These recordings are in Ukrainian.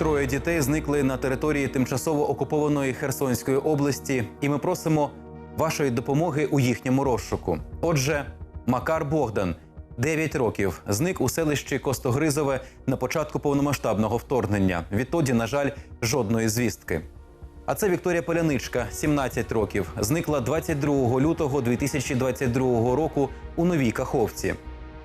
Троє дітей зникли на території тимчасово окупованої Херсонської області, і ми просимо вашої допомоги у їхньому розшуку. Отже, Макар Богдан, 9 років, зник у селищі Костогризове на початку повномасштабного вторгнення. Відтоді, на жаль, жодної звістки. А це Вікторія Поляничка, 17 років, зникла 22 лютого 2022 року у Новій Каховці.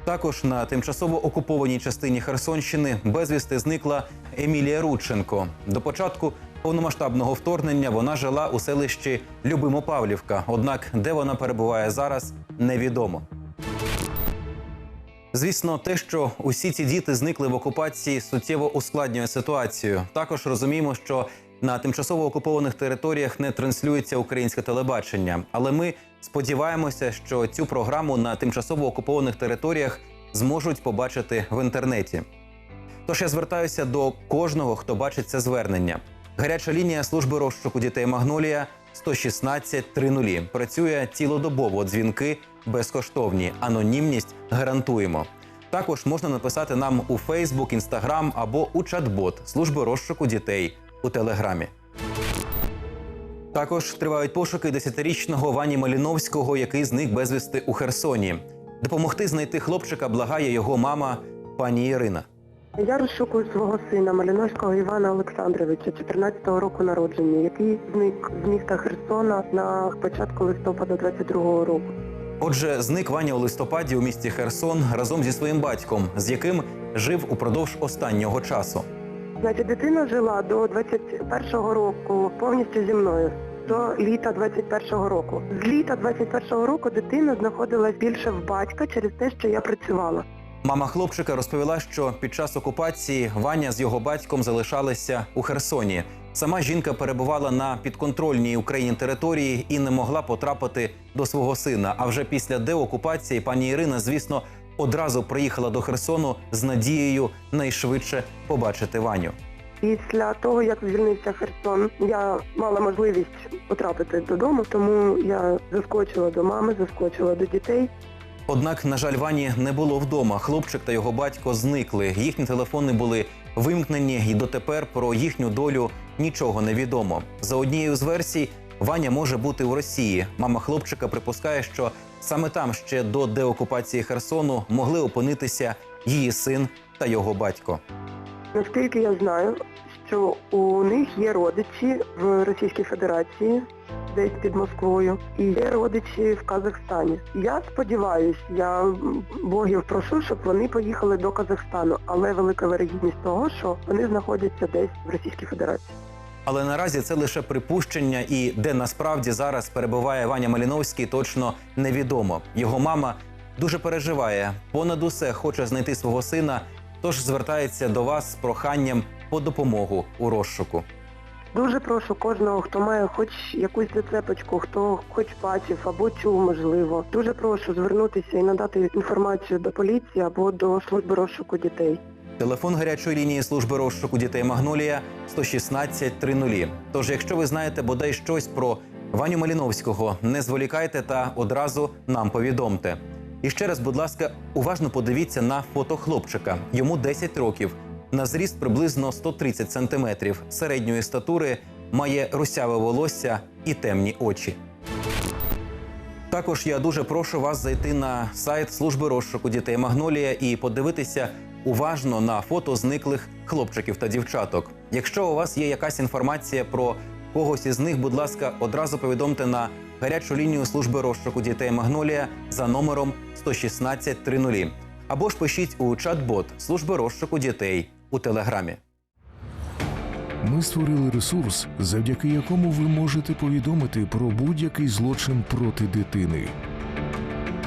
Також на тимчасово окупованій частині Херсонщини безвісти зникла Емілія Рудченко. До початку повномасштабного вторгнення вона жила у селищі Любимо-Павлівка. Однак, де вона перебуває зараз, невідомо. Звісно, те, що усі ці діти зникли в окупації, суттєво ускладнює ситуацію. Також розуміємо, що на тимчасово окупованих територіях не транслюється українське телебачення. Але ми сподіваємося, що цю програму на тимчасово окупованих територіях зможуть побачити в інтернеті. Тож я звертаюся до кожного, хто бачить це звернення. Гаряча лінія служби розшуку дітей Магнолія 116 30. Працює цілодобово. Дзвінки безкоштовні. Анонімність гарантуємо. Також можна написати нам у Фейсбук, Інстаграм або у чат-бот служби розшуку дітей у Телеграмі. Також тривають пошуки десятирічного Вані Маліновського, який зник безвісти у Херсоні. Допомогти знайти хлопчика благає його мама пані Ірина. Я розшукую свого сина Маліновського Івана Олександровича, 14-го року народження, який зник з міста Херсона на початку листопада 22-го року. Отже, зник Ваня у листопаді у місті Херсон разом зі своїм батьком, з яким жив упродовж останнього часу. Значить, дитина жила до 21-го року повністю зі мною. До літа 21-го року. З літа 21-го року дитина знаходилась більше в батька через те, що я працювала. Мама хлопчика розповіла, що під час окупації Ваня з його батьком залишалися у Херсоні. Сама жінка перебувала на підконтрольній Україні території і не могла потрапити до свого сина. А вже після деокупації пані Ірина, звісно, одразу приїхала до Херсону з надією найшвидше побачити Ваню. Після того, як звільнився Херсон, я мала можливість потрапити додому, тому я заскочила до мами, заскочила до дітей. Однак, на жаль, Вані не було вдома. Хлопчик та його батько зникли. Їхні телефони були вимкнені, і дотепер про їхню долю нічого не відомо. За однією з версій, Ваня може бути у Росії. Мама хлопчика припускає, що саме там ще до деокупації Херсону могли опинитися її син та його батько. Наскільки я знаю, що у них є родичі в Російській Федерації, десь під Москвою, і є родичі в Казахстані. Я сподіваюся, я богів прошу, щоб вони поїхали до Казахстану, але велика вирогідність того, що вони знаходяться десь в Російській Федерації. Але наразі це лише припущення, і де насправді зараз перебуває Ваня Маліновський, точно невідомо. Його мама дуже переживає, понад усе хоче знайти свого сина, тож звертається до вас з проханням по допомогу у розшуку. Дуже прошу кожного, хто має хоч якусь зацепочку, хто хоч бачив або чув, можливо. Дуже прошу звернутися і надати інформацію до поліції або до служби розшуку дітей. Телефон гарячої лінії служби розшуку дітей Магнолія 116 30. Тож, якщо ви знаєте бодай щось про Ваню Маліновського, не зволікайте та одразу нам повідомте. І ще раз, будь ласка, уважно подивіться на фото хлопчика. Йому 10 років. На зріст приблизно 130 сантиметрів. Середньої статури має русяве волосся і темні очі. Також я дуже прошу вас зайти на сайт служби розшуку дітей Магнолія і подивитися уважно на фото зниклих хлопчиків та дівчаток. Якщо у вас є якась інформація про когось із них, будь ласка, одразу повідомте на гарячу лінію служби розшуку дітей Магнолія за номером 116 30. Або ж пишіть у чат-бот служби розшуку дітей у телеграмі. Ми створили ресурс, завдяки якому ви можете повідомити про будь-який злочин проти дитини.